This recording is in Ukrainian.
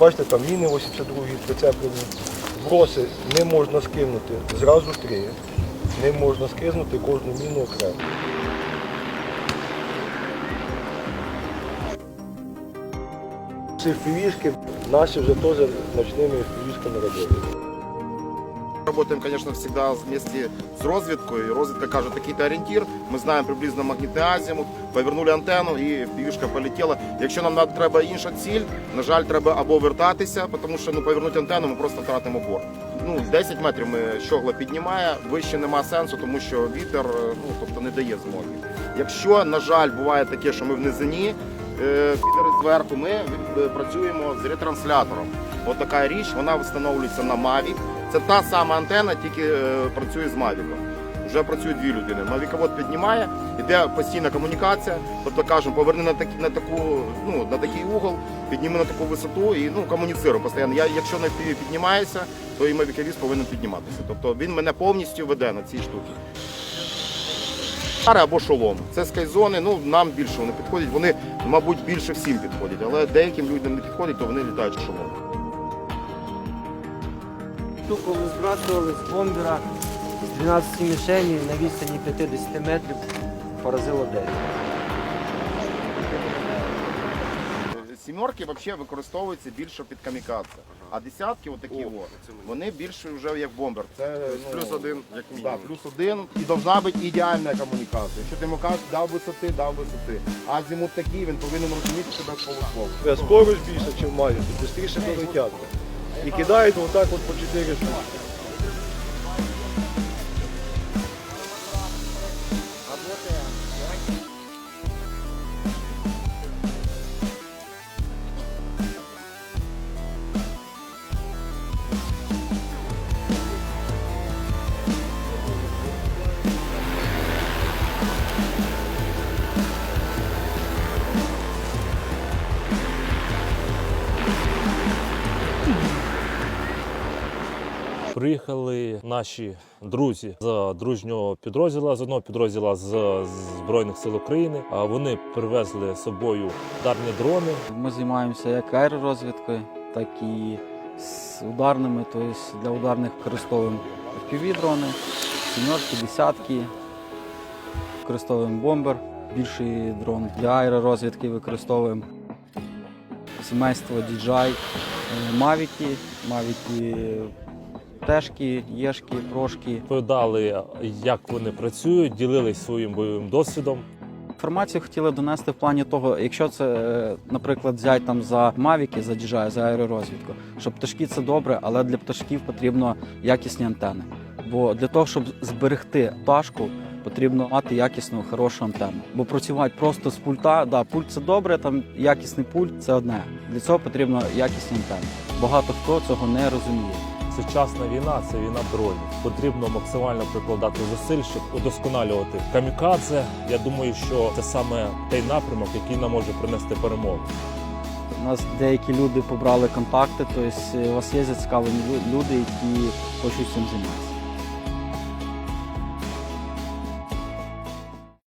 Бачите, там міни 82 прицеплені. Броси не можна скинути зразу три. Не можна скинути кожну міну окремо. Ці впівішки наші вже теж ночними впівішками робили. Работаем, конечно, всегда вместе с розвідкою. І розвідка каже, такий-то орієнтір, ми знаємо приблизно магнітний азімут, повернули антенну і півішка полетіла. Якщо нам треба інша ціль, на жаль, треба або вертатися, тому що ну, повернути антенну ми просто втратимо борт. Ну, 10 метрів ми щогла піднімає, вище нема сенсу, тому що вітер е, ну, тобто не дає змоги. Якщо, на жаль, буває таке, що ми в низині, підери зверху, ми е, працюємо з ретранслятором. От така річ, вона встановлюється на Mavic. Це та сама антенна, тільки е, працює з Mavic. Вже працюють дві людини. Мавіковод піднімає, іде постійна комунікація. Тобто кажемо, поверни на такі на таку, ну на такий угол, підніми на таку висоту і ну комуніцируємо постійно. Я якщо на піднімається, то і мавіковіз повинен підніматися. Тобто він мене повністю веде на ці штуки. Пари або шолом. Це скайзони, ну нам більше вони підходять. Вони, мабуть, більше всім підходять, але деяким людям не підходять, то вони літають шолом. Штуку коли збрасували з бомбера з 12 мішені на відстані 50 метрів поразило 9. Сімерки взагалі використовуються більше під камікадзе. А десятки, отакі от, вони більше вже як бомбер. Це ну, Плюс один, як Да, мінімум. плюс один. І должна бути ідеальна комунікація. Якщо ти йому кажеш, дав висоти, дав висоти. Азімут такий, він повинен розуміти себе з полуслову. Скорость більше, ніж мають, то швидше долетять. І кидають отак от по 4 штуки. Приїхали наші друзі з дружнього підрозділу, з одного підрозділу з Збройних сил України. А Вони привезли з собою ударні дрони. Ми займаємося як аеророзвідкою, так і з ударними, тобто для ударних використовуємо FPV-дрони, десятки, використовуємо бомбер, більший дрон. Для аеророзвідки використовуємо сімейство DJI, е, мавіки, мавіки тешки, єшки, прошки. Розповідали, як вони працюють, ділились своїм бойовим досвідом. Інформацію хотіли донести в плані того, якщо це, е, наприклад, взяти там за мавіки, за DJI, за аеророзвідку, що пташки це добре, але для пташків потрібно якісні антени. Бо для того, щоб зберегти пташку, потрібно мати якісну, хорошу антенну. Бо працювати просто з пульта, да, пульт це добре, там якісний пульт це одне. Для цього потрібно якісні антенни. Багато хто цього не розуміє. Сучасна війна це війна дронів. Потрібно максимально прикладати зусиль, щоб удосконалювати камікадзе. Я думаю, що це саме той напрямок, який нам може принести перемогу. У нас деякі люди побрали контакти, тобто у вас є зацікавлені люди, які хочуть цим займатися.